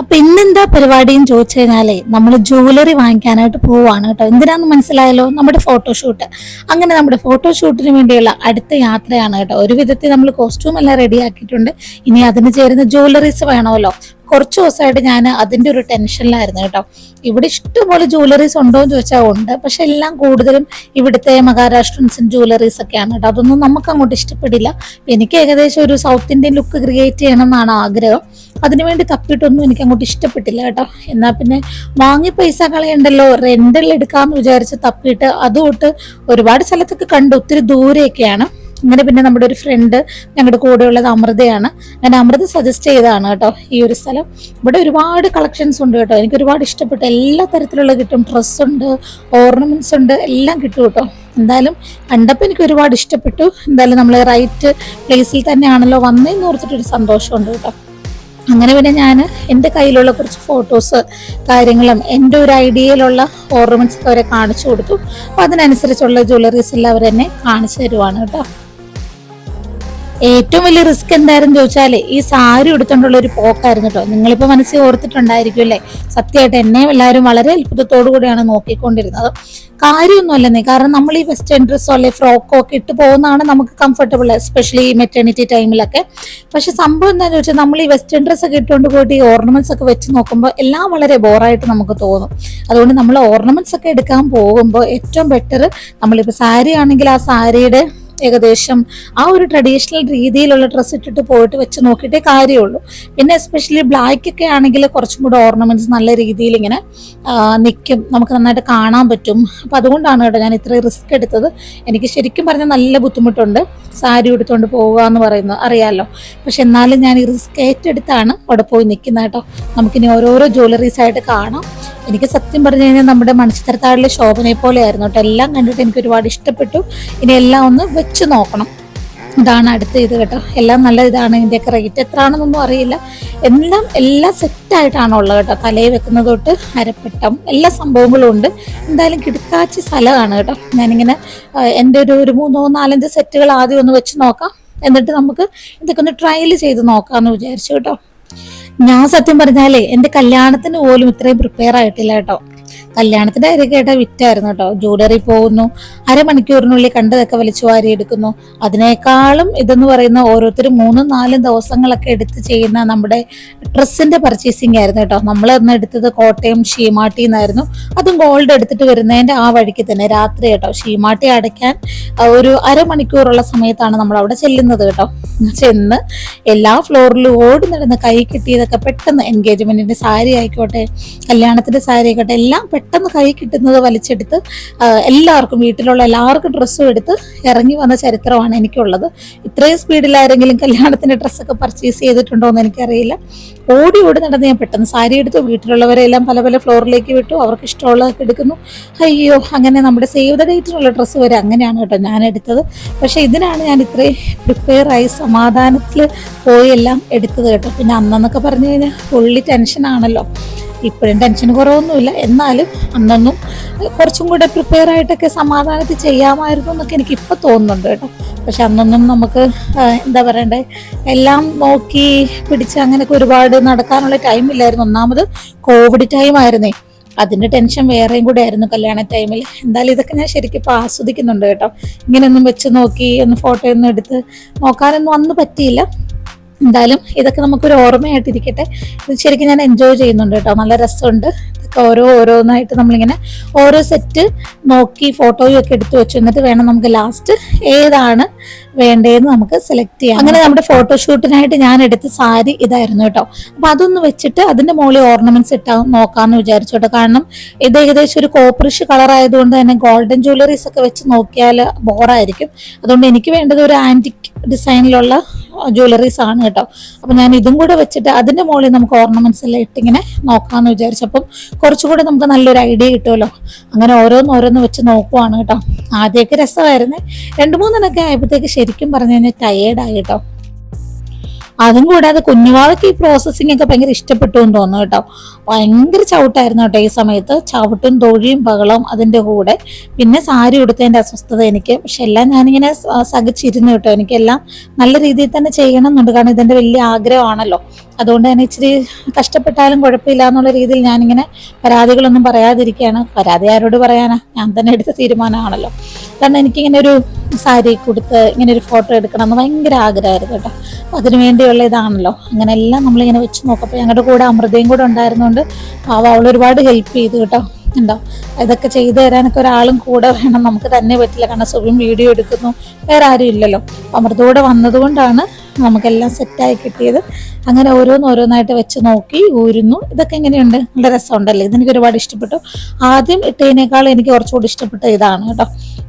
അപ്പൊ ഇന്നെന്താ പരിപാടിയും ചോദിച്ചു കഴിഞ്ഞാലേ നമ്മൾ ജുവലറി വാങ്ങിക്കാനായിട്ട് പോവാണ് കേട്ടോ. എന്തിനാന്ന് മനസ്സിലായല്ലോ? നമ്മുടെ ഫോട്ടോഷൂട്ട് അങ്ങനെ നമ്മുടെ ഫോട്ടോഷൂട്ടിന് വേണ്ടിയുള്ള അടുത്ത യാത്രയാണ് കേട്ടോ. ഒരു വിധത്തിൽ നമ്മൾ കോസ്റ്റ്യൂം എല്ലാം റെഡി ആക്കിയിട്ടുണ്ട്. ഇനി അതിന് ചേരുന്ന ജുവലറീസ് വേണമല്ലോ. കുറച്ച് ദിവസമായിട്ട് ഞാൻ അതിന്റെ ഒരു ടെൻഷനിലായിരുന്നു കേട്ടോ. ഇവിടെ ഇഷ്ടംപോലെ ജ്വല്ലറീസ് ഉണ്ടോ എന്ന് ചോദിച്ചാൽ ഉണ്ട്. പക്ഷെ എല്ലാം കൂടുതലും ഇവിടുത്തെ മഹാരാഷ്ട്രൻസിൻ ജുവലറീസ് ഒക്കെയാണ് കേട്ടോ. അതൊന്നും നമുക്ക് അങ്ങോട്ട് ഇഷ്ടപ്പെടില്ല. എനിക്ക് ഏകദേശം ഒരു സൗത്ത് ഇന്ത്യൻ ലുക്ക് ക്രിയേറ്റ് ചെയ്യണം എന്നാണ് ആഗ്രഹം. അതിനുവേണ്ടി തപ്പിയിട്ടൊന്നും എനിക്ക് അങ്ങോട്ട് ഇഷ്ടപ്പെട്ടില്ല കേട്ടോ. എന്നാൽ പിന്നെ വാങ്ങി പൈസ കളയണ്ടല്ലോ. റെന്റിൽ എടുക്കാമെന്ന് വിചാരിച്ച് തപ്പിയിട്ട് അതുകൊണ്ട് ഒരുപാട് സ്ഥലത്തൊക്കെ കണ്ട് ഒത്തിരി ദൂരെയൊക്കെയാണ്. അങ്ങനെ പിന്നെ നമ്മുടെ ഒരു ഫ്രണ്ട് ഞങ്ങളുടെ കൂടെയുള്ളത് അമൃതയാണ്. ഞാൻ അമൃത സജസ്റ്റ് ചെയ്തതാണ് കേട്ടോ ഈ ഒരു സ്ഥലം. ഇവിടെ ഒരുപാട് കളക്ഷൻസ് ഉണ്ട് കേട്ടോ. എനിക്ക് ഒരുപാട് ഇഷ്ടപ്പെട്ടു എല്ലാ തരത്തിലുള്ള കിട്ടും. ഡ്രസ്സ് ഉണ്ട് ഓർണമെന്റ്സ് ഉണ്ട് എല്ലാം കിട്ടും കേട്ടോ. എന്തായാലും കണ്ടപ്പോൾ എനിക്ക് ഒരുപാട് ഇഷ്ടപ്പെട്ടു. എന്തായാലും നമ്മൾ റൈറ്റ് പ്ലേസിൽ തന്നെയാണല്ലോ വന്നതെന്ന് ഓർത്തിട്ടൊരു സന്തോഷമുണ്ട് കേട്ടോ. അങ്ങനെ പിന്നെ ഞാൻ എന്റെ കയ്യിലുള്ള കുറച്ച് ഫോട്ടോസ് കാര്യങ്ങളും എന്റെ ഒരു ഐഡിയയിലുള്ള ഓർണമെന്റ്സ് ഒക്കെ അവരെ കാണിച്ചു കൊടുത്തു. അപ്പോൾ അതിനനുസരിച്ചുള്ള ജ്വല്ലറീസ് എല്ലാം അവർ എന്നെ കാണിച്ചു തരുവാണ് കേട്ടോ. ഏറ്റവും വലിയ റിസ്ക് എന്തായിരുന്നു ചോദിച്ചാൽ ഈ സാരി എടുത്തോണ്ടുള്ള ഒരു പോക്കായിരുന്നു കേട്ടോ നിങ്ങളിപ്പോ മനസ്സിൽ ഓർത്തിട്ടുണ്ടായിരിക്കും അല്ലേ? സത്യമായിട്ട് എന്നെ എല്ലാവരും വളരെ അത്ഭുതത്തോടു കൂടിയാണ് നോക്കിക്കൊണ്ടിരുന്നത്. കാര്യമൊന്നുമല്ലെന്നേ. കാരണം നമ്മൾ ഈ വെസ്റ്റേൺ ഡ്രസ്സോ അല്ലെ ഫ്രോക്കോ ഒക്കെ ഇട്ട് പോകുന്നതാണ് നമുക്ക് കംഫർട്ടബിൾ എസ്പെഷ്യലി ഈ മെറ്റേണിറ്റി ടൈമിലൊക്കെ പക്ഷെ സംഭവം എന്താണെന്ന് വെച്ചാൽ നമ്മൾ ഈ വെസ്റ്റേൺ ഡ്രസ്സ് ഒക്കെ ഇട്ടുകൊണ്ട് പോയിട്ട് ഈ ഓർണമെന്റ്സ് ഒക്കെ വെച്ച് നോക്കുമ്പോൾ എല്ലാം വളരെ ബോറായിട്ട് നമുക്ക് തോന്നും. അതുകൊണ്ട് നമ്മൾ ഓർണമെന്റ്സ് ഒക്കെ എടുക്കാൻ പോകുമ്പോൾ ഏറ്റവും ബെറ്റർ നമ്മളിപ്പോൾ സാരി ആണെങ്കിൽ ആ സാരിയുടെ ഏകദേശം ആ ഒരു ട്രഡീഷണൽ രീതിയിലുള്ള ഡ്രസ്സ് ഇട്ടിട്ട് പോയിട്ട് വെച്ച് നോക്കിയിട്ടേ കാര്യമുള്ളൂ. പിന്നെ എസ്പെഷ്യലി ബ്ലാക്ക് ഒക്കെ ആണെങ്കിൽ കുറച്ചും കൂടെ ഓർണമെന്റ്സ് നല്ല രീതിയിൽ ഇങ്ങനെ നിൽക്കും നമുക്ക് നന്നായിട്ട് കാണാൻ പറ്റും. അപ്പം അതുകൊണ്ടാണ് കേട്ടോ ഞാൻ ഇത്ര റിസ്ക് എടുത്തത്. എനിക്ക് ശരിക്കും പറഞ്ഞാൽ നല്ല ബുദ്ധിമുട്ടുണ്ട് സാരി എടുത്തുകൊണ്ട് പോവുക എന്ന് പറയുന്നത്. അറിയാമല്ലോ പക്ഷെ എന്നാലും ഞാൻ ഈ റിസ്ക് ഏറ്റെടുത്താണ് അവിടെ പോയി നിൽക്കുന്നത് കേട്ടോ. നമുക്കിനി ഓരോരോ ജ്വല്ലറീസ് ആയിട്ട് കാണാം. എനിക്ക് സത്യം പറഞ്ഞു കഴിഞ്ഞാൽ നമ്മുടെ മണിച്ചിത്രത്താഴിലെ ശോഭനയെ പോലെയായിരുന്നു കേട്ടോ. എല്ലാം കണ്ടിട്ട് എനിക്ക് ഒരുപാട് ഇഷ്ടപ്പെട്ടു. ഇനി എല്ലാം ഒന്ന് വെച്ച് നോക്കണം. ഇതാണ് അടുത്ത ഇത് കേട്ടോ. എല്ലാം നല്ല ഇതാണ്. ഇതിന്റെയൊക്കെ റേറ്റ് എത്ര ആണെന്നൊന്നും അറിയില്ല. എല്ലാം എല്ലാം സെറ്റായിട്ടാണ് ഉള്ളത് കേട്ടോ. തലയിൽ വെക്കുന്നത് തൊട്ട് അരപ്പട്ടം. എല്ലാ സംഭവങ്ങളും ഉണ്ട്. എന്തായാലും കിടക്കാച്ചി സ്ഥലമാണ് കേട്ടോ. ഞാനിങ്ങനെ എന്റെ ഒരു ഒരു മൂന്നോ നാലഞ്ച് സെറ്റുകൾ ആദ്യം ഒന്ന് വെച്ച് നോക്കാം. എന്നിട്ട് നമുക്ക് ഇതൊക്കെ ഒന്ന് ട്രയൽ ചെയ്ത് നോക്കാമെന്ന് വിചാരിച്ചു കേട്ടോ. ഞാൻ സത്യം പറഞ്ഞാലേ എന്റെ കല്യാണത്തിന് പോലും ഇത്രയും പ്രിപ്പയർ ആയിട്ടില്ല കേട്ടോ. കല്യാണത്തിന്റെ കാര്യം കേട്ട വിറ്റായിരുന്നു കേട്ടോ. ജൂലറി പോകുന്നു. അരമണിക്കൂറിനുള്ളിൽ കണ്ടതൊക്കെ വലിച്ചു വാരി എടുക്കുന്നു. അതിനേക്കാളും ഇതെന്ന് പറയുന്ന ഓരോരുത്തരും മൂന്നും നാലും ദിവസങ്ങളൊക്കെ എടുത്ത് ചെയ്യുന്ന നമ്മുടെ ഡ്രസ്സിന്റെ പർച്ചേസിംഗ് ആയിരുന്നു കേട്ടോ. നമ്മൾ അന്ന് എടുത്തത് കോട്ടയം ഷീമാട്ടി എന്നായിരുന്നു. അതും ഗോൾഡ് എടുത്തിട്ട് വരുന്നതിന്റെ ആ വഴിക്ക് തന്നെ രാത്രി കേട്ടോ. ഷീമാട്ടി അടയ്ക്കാൻ ഒരു അരമണിക്കൂറുള്ള സമയത്താണ് നമ്മൾ അവിടെ ചെല്ലുന്നത് കേട്ടോ. ചെന്ന് എല്ലാ ഫ്ലോറിലും ഓടി നടന്ന് കൈ കിട്ടിയതൊക്കെ പെട്ടെന്ന് എൻഗേജ്മെന്റിന്റെ സാരി ആയിക്കോട്ടെ കല്യാണത്തിന്റെ സാരി ആയിക്കോട്ടെ എല്ലാം പെട്ടെന്ന് കൈ കിട്ടുന്നത് വലിച്ചെടുത്ത് എല്ലാവർക്കും വീട്ടിലുള്ള എല്ലാവർക്കും ഡ്രസ്സും എടുത്ത് ഇറങ്ങി വന്ന ചരിത്രമാണ് എനിക്കുള്ളത്. ഇത്രയും സ്പീഡിൽ ആരെങ്കിലും കല്യാണത്തിന്റെ ഡ്രസ്സൊക്കെ പർച്ചേസ് ചെയ്തിട്ടുണ്ടോ എന്ന് എനിക്കറിയില്ല. ഓടി ഓടി നടന്ന് ഞാൻ പെട്ടെന്ന് സാരി എടുത്തു വീട്ടിലുള്ളവരെല്ലാം പല പല ഫ്ലോറിലേക്ക് വിട്ടു. അവർക്ക് ഇഷ്ടമുള്ളതൊക്കെ എടുക്കുന്നു. അയ്യോ അങ്ങനെ നമ്മുടെ സേവ് ദ ഡേറ്റിനുള്ള ഡ്രസ്സ് വരെ അങ്ങനെയാണ് കേട്ടോ ഞാൻ എടുത്തത്. പക്ഷെ ഇതിനാണ് ഞാൻ ഇത്രയും പ്രിപ്പയർ ആയി സമാധാനത്തിൽ പോയി എല്ലാം എടുത്തത് കേട്ടോ. പിന്നെ അന്നെന്നൊക്കെ പറഞ്ഞു കഴിഞ്ഞാൽ ഫുള്ളി ടെൻഷനാണല്ലോ ഇപ്പോഴും ടെൻഷൻ കുറവൊന്നുമില്ല. എന്നാലും അന്നൊന്നും കുറച്ചും കൂടെ പ്രിപ്പയർ ആയിട്ടൊക്കെ സമാധാനത്തിൽ ചെയ്യാമായിരുന്നു എന്നൊക്കെ എനിക്ക് ഇപ്പം തോന്നുന്നുണ്ട് കേട്ടോ. പക്ഷെ അന്നൊന്നും നമുക്ക് എന്താ പറയണ്ടേ എല്ലാം നോക്കി പിടിച്ച് അങ്ങനെയൊക്കെ ഒരുപാട് നടക്കാനുള്ള ടൈം ഇല്ലായിരുന്നു. ഒന്നാമത് കോവിഡ് ടൈം ആയിരുന്നേ. അതിന്റെ ടെൻഷൻ വേറെയും കൂടെ ആയിരുന്നു കല്യാണ ടൈമിൽ എന്തായാലും ഇതൊക്കെ ഞാൻ ശരിക്കും ഇപ്പോൾ ആസ്വദിക്കുന്നുണ്ട് കേട്ടോ. ഇങ്ങനെയൊന്നും വെച്ച് നോക്കി ഒന്ന് ഫോട്ടോയൊന്നും എടുത്ത് നോക്കാനൊന്നും അന്ന് പറ്റിയില്ല. എന്തായാലും ഇതൊക്കെ നമുക്കൊരു ഓർമ്മയായിട്ടിരിക്കട്ടെ. ഇത് ശരിക്കും ഞാൻ എൻജോയ് ചെയ്യുന്നുണ്ട് കേട്ടോ. നല്ല രസമുണ്ട്. ഇതൊക്കെ ഓരോ ഓരോന്നായിട്ട് നമ്മളിങ്ങനെ ഓരോ സെറ്റ് നോക്കി ഫോട്ടോയും ഒക്കെ എടുത്തു വെച്ചു. എന്നിട്ട് വേണം നമുക്ക് ലാസ്റ്റ് ഏതാണ് വേണ്ടതെന്ന് നമുക്ക് സെലക്ട് ചെയ്യാം അങ്ങനെ നമ്മുടെ ഫോട്ടോഷൂട്ടിനായിട്ട് ഞാൻ എടുത്ത സാരി ഇതായിരുന്നു കേട്ടോ. അപ്പോൾ അതൊന്ന് വെച്ചിട്ട് അതിന്റെ മുകളിൽ ഓർണമെന്റ്സ് ഇട്ടാ നോക്കാമെന്ന് വിചാരിച്ചു കേട്ടോ. കാരണം ഇത് ഏകദേശം ഒരു കോപ്പറിഷ് കളർ ആയതുകൊണ്ട് തന്നെ ഗോൾഡൻ ജ്വല്ലറീസ് ഒക്കെ വെച്ച് നോക്കിയാൽ ബോറായിരിക്കും അതുകൊണ്ട് എനിക്ക് വേണ്ടത് ഒരു ആന്റിക് ഡിസൈനിലുള്ള ജ്വല്ലറീസ് ആണ് കേട്ടോ. അപ്പം ഞാൻ ഇതും കൂടെ വെച്ചിട്ട് അതിന്റെ മുകളിൽ നമുക്ക് ഓർണമെന്റ്സ് എല്ലാം ഇട്ടിങ്ങനെ നോക്കാമെന്ന് വിചാരിച്ചു അപ്പം കുറച്ചുകൂടെ നമുക്ക് നല്ലൊരു ഐഡിയ കിട്ടുമല്ലോ. അങ്ങനെ ഓരോന്ന് ഓരോന്ന് വെച്ച് നോക്കുവാണ് കേട്ടോ. ആദ്യമൊക്കെ രസമായിരുന്നേ. രണ്ട് മൂന്നെണ്ണൊക്കെ ആയപ്പോഴത്തേക്ക് ശരിക്കും പറഞ്ഞു കഴിഞ്ഞാൽ ടയേർഡായി കേട്ടോ. അതും കൂടാതെ കുഞ്ഞുവാവയ്ക്ക് ഈ പ്രോസസ്സിംഗ് ഒക്കെ ഭയങ്കര ഇഷ്ടപ്പെട്ടു എന്ന് തോന്നുന്നു കേട്ടോ. ഭയങ്കര ചവിട്ടായിരുന്നു കേട്ടോ ഈ സമയത്ത്. ചവിട്ടും തൊഴിയും ബഹളവും അതിന്റെ കൂടെ. പിന്നെ സാരി ഉടുത്തതിന്റെ അസ്വസ്ഥത എനിക്ക്. പക്ഷെ എല്ലാം ഞാനിങ്ങനെ സഹിച്ചിരുന്നു കേട്ടോ. എനിക്കെല്ലാം നല്ല രീതിയിൽ തന്നെ ചെയ്യണം എന്നുണ്ട്. കാരണം ഇതിന്റെ വലിയ ആഗ്രഹമാണല്ലോ. അതുകൊണ്ട് തന്നെ ഇച്ചിരി കഷ്ടപ്പെട്ടാലും കുഴപ്പമില്ല എന്നുള്ള രീതിയിൽ ഞാനിങ്ങനെ പരാതികളൊന്നും പറയാതിരിക്കുകയാണ്. പരാതി ആരോട് പറയാനാ? ഞാൻ തന്നെ എടുത്ത തീരുമാനമാണല്ലോ. കാരണം എനിക്കിങ്ങനെ ഒരു സാരി കൊടുത്ത് ഇങ്ങനെ ഒരു ഫോട്ടോ എടുക്കണം എന്ന് ഭയങ്കര ആഗ്രഹമായിരുന്നു കേട്ടോ. അപ്പം അതിനു വേണ്ടിയുള്ള ഇതാണല്ലോ. അങ്ങനെ എല്ലാം നമ്മളിങ്ങനെ വെച്ച് നോക്കപ്പോൾ ഞങ്ങളുടെ കൂടെ അമൃതയും കൂടെ ഉണ്ടായിരുന്നുകൊണ്ട് പാവ അവൾ ഒരുപാട് ഹെൽപ്പ് ചെയ്തു കേട്ടോ. ഉണ്ടോ? ഇതൊക്കെ ചെയ്തു തരാനൊക്കെ ഒരാളും കൂടെ വേണം. നമുക്ക് തന്നെ പറ്റില്ല. കാരണം സുഖം വീഡിയോ എടുക്കുന്നു. വേറെ ആരും ഇല്ലല്ലോ. അപ്പം വന്നതുകൊണ്ടാണ് നമുക്കെല്ലാം സെറ്റായി കിട്ടിയത്. അങ്ങനെ ഓരോന്നോരോന്നായിട്ട് വെച്ച് നോക്കി ഊരുന്നു. ഇതൊക്കെ എങ്ങനെയുണ്ട്? നല്ല രസമുണ്ടല്ലേ? ഇതെനിക്ക് ഒരുപാട് ഇഷ്ടപ്പെട്ടു. ആദ്യം ഇട്ടതിനേക്കാൾ എനിക്ക് കുറച്ചുകൂടി ഇഷ്ടപ്പെട്ട ഇതാണ് കേട്ടോ.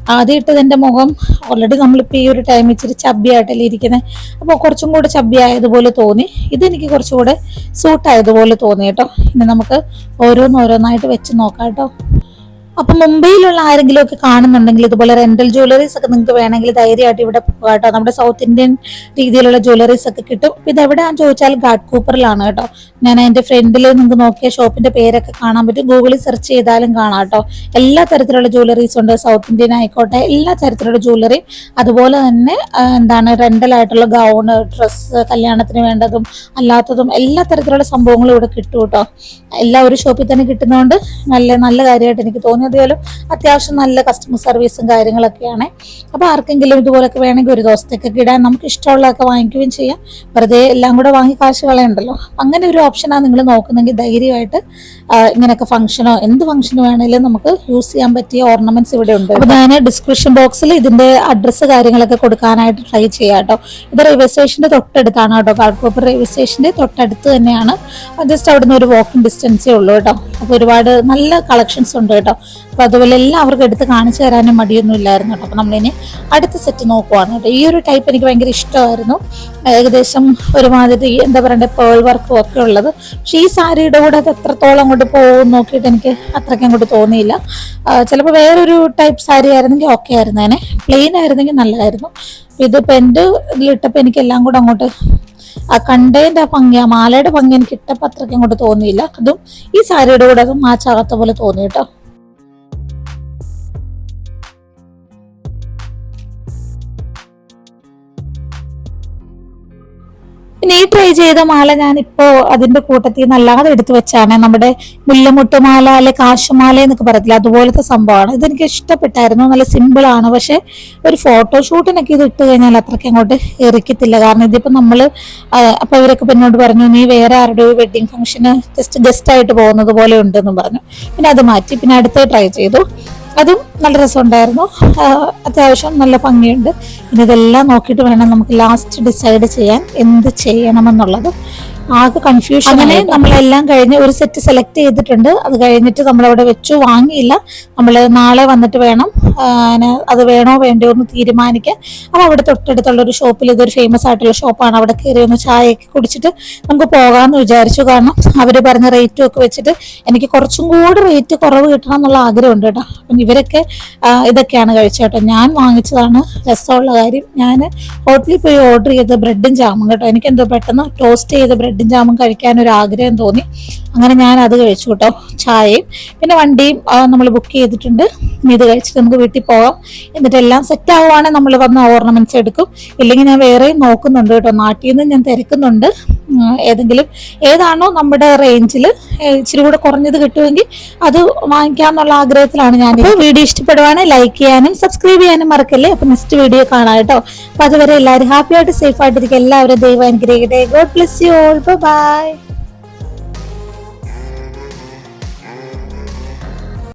ആദ്യം ഇട്ടത് എന്റെ മുഖം ഓൾറെഡി നമ്മളിപ്പോൾ ഈ ഒരു ടൈം ഇച്ചിരി ചബ്ബിയായിട്ടല്ലേ ഇരിക്കുന്നത് അപ്പോൾ കുറച്ചും കൂടെ ചബ്ബി ആയതുപോലെ തോന്നി ഇതെനിക്ക് കുറച്ചുകൂടെ സൂട്ടായതുപോലെ തോന്നി കേട്ടോ. ഇനി നമുക്ക് ഓരോന്നോരോന്നായിട്ട് വെച്ച് നോക്കാം കേട്ടോ. അപ്പൊ മുംബൈയിലുള്ള ആരെങ്കിലും ഒക്കെ കാണുന്നുണ്ടെങ്കിൽ ഇതുപോലെ റെന്റൽ ജ്വല്ലറീസ് ഒക്കെ നിങ്ങൾക്ക് വേണമെങ്കിൽ ധൈര്യമായിട്ട് ഇവിടെ കേട്ടോ. നമ്മുടെ സൗത്ത് ഇന്ത്യൻ രീതിയിലുള്ള ജ്വല്ലറീസ് ഒക്കെ കിട്ടും. ഇത് എവിടെയാന്ന് ചോദിച്ചാൽ ഗാഡ് കൂപ്പറിലാണ് കേട്ടോ. ഞാൻ അതിന്റെ ഫ്രണ്ടിൽ നിങ്ങൾക്ക് നോക്കിയ ഷോപ്പിന്റെ പേരൊക്കെ കാണാൻ പറ്റും. ഗൂഗിളിൽ സെർച്ച് ചെയ്താലും കാണാം കേട്ടോ. എല്ലാ തരത്തിലുള്ള ജ്വല്ലറീസ് ഉണ്ട്. സൗത്ത് ഇന്ത്യൻ ആയിക്കോട്ടെ എല്ലാ തരത്തിലുള്ള ജ്വല്ലറിയും അതുപോലെ തന്നെ എന്താണ് റെന്റൽ ആയിട്ടുള്ള ഗൗണ് ഡ്രസ്സ് കല്യാണത്തിന് വേണ്ടതും അല്ലാത്തതും എല്ലാ തരത്തിലുള്ള സംഭവങ്ങളും ഇവിടെ കിട്ടും കേട്ടോ. എല്ലാ ഒരു ഷോപ്പിൽ തന്നെ കിട്ടുന്നതുകൊണ്ട് നല്ല നല്ല കാര്യമായിട്ട് എനിക്ക് തോന്നി അതുപോലെ അത്യാവശ്യം നല്ല കസ്റ്റമർ സർവീസും കാര്യങ്ങളൊക്കെയാണ്. അപ്പോൾ ആർക്കെങ്കിലും ഇതുപോലൊക്കെ വേണമെങ്കിൽ ഒരു ദിവസത്തേക്കൊക്കെ ഇടാൻ നമുക്ക് ഇഷ്ടമുള്ളതൊക്കെ വാങ്ങിക്കുകയും ചെയ്യാം. വെറുതെ എല്ലാം കൂടെ വാങ്ങി കാശ് കളയണ്ടല്ലോ. അങ്ങനെ ഒരു ഓപ്ഷനാണ് നിങ്ങൾ നോക്കുന്നെങ്കിൽ ധൈര്യമായിട്ട് ഇങ്ങനെയൊക്കെ ഫംഗ്ഷനോ എന്ത് ഫംഗ്ഷന് വേണമെങ്കിലും നമുക്ക് യൂസ് ചെയ്യാൻ പറ്റിയ ഓർണമെന്റ്സ് ഇവിടെ ഉണ്ട്. അപ്പോൾ ഞാൻ ഡിസ്ക്രിപ്ഷൻ ബോക്സിൽ ഇതിന്റെ അഡ്രസ്സ് കാര്യങ്ങളൊക്കെ കൊടുക്കാനായിട്ട് ട്രൈ ചെയ്യാം കേട്ടോ. ഇത് റെയിൽവേ സ്റ്റേഷന്റെ തൊട്ടടുത്താണ് കേട്ടോ. കാർക്കോപ്പർ റെയിൽവേ സ്റ്റേഷന്റെ തൊട്ടടുത്ത് തന്നെയാണ്. ജസ്റ്റ് അവിടുന്ന് ഒരു വാക്കിംഗ് ഡിസ്റ്റൻസേ ഉള്ളൂ കേട്ടോ. അപ്പോൾ ഒരുപാട് നല്ല കളക്ഷൻസ് ഉണ്ട് കേട്ടോ. അപ്പോൾ അതുപോലെ എല്ലാവർക്കും എടുത്ത് കാണിച്ചു തരാനും മടിയൊന്നും ഇല്ലായിരുന്നു കേട്ടോ. അപ്പോൾ നമ്മളിനി അടുത്ത സെറ്റ് നോക്കുവാണ് കേട്ടോ. ഈ ഒരു ടൈപ്പ് എനിക്ക് ഭയങ്കര ഇഷ്ടമായിരുന്നു. ഏകദേശം ഒരുമാതിരി എന്താ പറയണ്ടേ പേൾ വർക്കും ഒക്കെ ഉള്ളത്. പക്ഷേ ഈ സാരിയുടെ കൂടെ അത് എത്രത്തോളം അങ്ങോട്ട് പോകും നോക്കിയിട്ട് എനിക്ക് അത്രയ്ക്ക് അങ്ങോട്ട് തോന്നിയില്ല. ചിലപ്പോൾ വേറൊരു ടൈപ്പ് സാരി ആയിരുന്നെങ്കിൽ ഓക്കെ ആയിരുന്നേനെ. പ്ലെയിൻ ആയിരുന്നെങ്കിൽ നല്ലതായിരുന്നു. ഇതിപ്പോൾ എന്റെ ഇതിലിട്ടപ്പോൾ എനിക്ക് എല്ലാം കൂടെ അങ്ങോട്ട് ആ കണ്ടതിന്റെ ആ ഭംഗി ആ മാലയുടെ ഭംഗി എനിക്ക് ഇട്ടപ്പോൾ അത്രയ്ക്ക് അങ്ങോട്ട് തോന്നിയില്ല. അതും ഈ സാരിയുടെ കൂടെ അതും മാച്ചാകാത്ത പോലെ തോന്നി കേട്ടോ. പിന്നെ ഈ ട്രൈ ചെയ്ത മാല ഞാൻ ഇപ്പോ അതിന്റെ കൂട്ടത്തിൽ നിന്ന് അല്ലാതെ എടുത്തു വെച്ചാണ്. നമ്മുടെ മുല്ലമുട്ടുമാല അല്ലെ കാശുമാല എന്നൊക്കെ പറയത്തില്ല? അതുപോലത്തെ സംഭവമാണ്. ഇതെനിക്ക് ഇഷ്ടപ്പെട്ടായിരുന്നു. നല്ല സിമ്പിൾ ആണ്. പക്ഷെ ഒരു ഫോട്ടോഷൂട്ടിനൊക്കെ ഇത് ഇട്ട് കഴിഞ്ഞാൽ അത്രയ്ക്ക് അങ്ങോട്ട് എറിക്കത്തില്ല. കാരണം ഇതിപ്പോ നമ്മൾ ആ, അപ്പൊ ഇവരൊക്കെ പിന്നോട് പറഞ്ഞു നീ വേറെ ആരുടെ ഒരു വെഡിങ് ഫംഗ്ഷന് ജസ്റ്റ് ഗസ്റ്റ് ആയിട്ട് പോകുന്നത് പോലെ ഉണ്ടെന്ന് പറഞ്ഞു. പിന്നെ അത് മാറ്റി. പിന്നെ അടുത്ത് ട്രൈ ചെയ്തു. അതും നല്ല രസമുണ്ടായിരുന്നു. അത്യാവശ്യം നല്ല ഭംഗിയുണ്ട്. ഇനി ഇതെല്ലാം നോക്കിയിട്ട് വേണം നമുക്ക് ലാസ്റ്റ് ഡിസൈഡ് ചെയ്യാൻ എന്ത് ചെയ്യണമെന്നുള്ളത്. ആകെ കൺഫ്യൂഷൻ അങ്ങനെ നമ്മളെല്ലാം കഴിഞ്ഞ് ഒരു സെറ്റ് സെലക്ട് ചെയ്തിട്ടുണ്ട്. അത് കഴിഞ്ഞിട്ട് നമ്മളവിടെ വെച്ചു വാങ്ങിയില്ല. നമ്മൾ നാളെ വന്നിട്ട് വേണം. അത് വേണോ വേണ്ടോ എന്ന് തീരുമാനിക്കാൻ. അപ്പോൾ അവിടെ തൊട്ടടുത്തുള്ള ഒരു ഷോപ്പിൽ ഇതൊരു ഫേമസ് ആയിട്ടുള്ള ഷോപ്പാണ് അവിടെ കയറി ഒന്ന് ചായയൊക്കെ കുടിച്ചിട്ട് നമുക്ക് പോകാമെന്ന് വിചാരിച്ചു. കാരണം അവർ പറഞ്ഞ റേറ്റും ഒക്കെ വെച്ചിട്ട് എനിക്ക് കുറച്ചും കൂടി റേറ്റ് കുറവ് കിട്ടണം എന്നുള്ള ആഗ്രഹമുണ്ട് കേട്ടോ. അപ്പം ഇവരൊക്കെ ഇതൊക്കെയാണ് കഴിച്ചത് കേട്ടോ. ഞാൻ വാങ്ങിച്ചതാണ്. രസമുള്ള കാര്യം. ഞാൻ ഹോട്ടലിൽ പോയി ഓർഡർ ചെയ്ത ബ്രെഡും ജാമും കേട്ടോ. എനിക്കെന്തോ പെട്ടെന്ന് ടോസ്റ്റ് ചെയ്ത ബ്രെഡും ജാമും കഴിക്കാൻ ഒരു ആഗ്രഹം തോന്നി. അങ്ങനെ ഞാൻ അത് കഴിച്ചു കേട്ടോ ചായയും. പിന്നെ വണ്ടിയും നമ്മൾ ബുക്ക് ചെയ്തിട്ടുണ്ട്. ഇത് കഴിച്ചിട്ട് നമുക്ക് വീട്ടിൽ പോകാം. എന്നിട്ട് എല്ലാം സെറ്റ് ആവുകയാണെങ്കിൽ നമ്മൾ വന്ന് ഓർണമെന്റ്സ് എടുക്കും. ഇല്ലെങ്കിൽ ഞാൻ വേറെയും നോക്കുന്നുണ്ട് കേട്ടോ നാട്ടിൽ നിന്ന് ഞാൻ തിരക്കുന്നുണ്ട്. ഏതെങ്കിലും ഏതാണോ നമ്മുടെ റേഞ്ചിൽ ഇച്ചിരി കൂടെ കുറഞ്ഞത് കിട്ടുമെങ്കിൽ അത് വാങ്ങിക്കാമെന്നുള്ള ആഗ്രഹത്തിലാണ് ഞാൻ വീഡിയോ ഇഷ്ടപ്പെടുവാണെങ്കിൽ ലൈക്ക് ചെയ്യാനും സബ്സ്ക്രൈബ് ചെയ്യാനും മറക്കല്ലേ? അപ്പം നെക്സ്റ്റ് വീഡിയോ കാണാം കേട്ടോ. അപ്പം അതുവരെ എല്ലാവരും ഹാപ്പിയായിട്ട് ആയിട്ട് സേഫ് ആയിട്ടിരിക്കും എല്ലാവരും ദൈവം അനുഗ്രഹിക്കട്ടെ God bless you all bye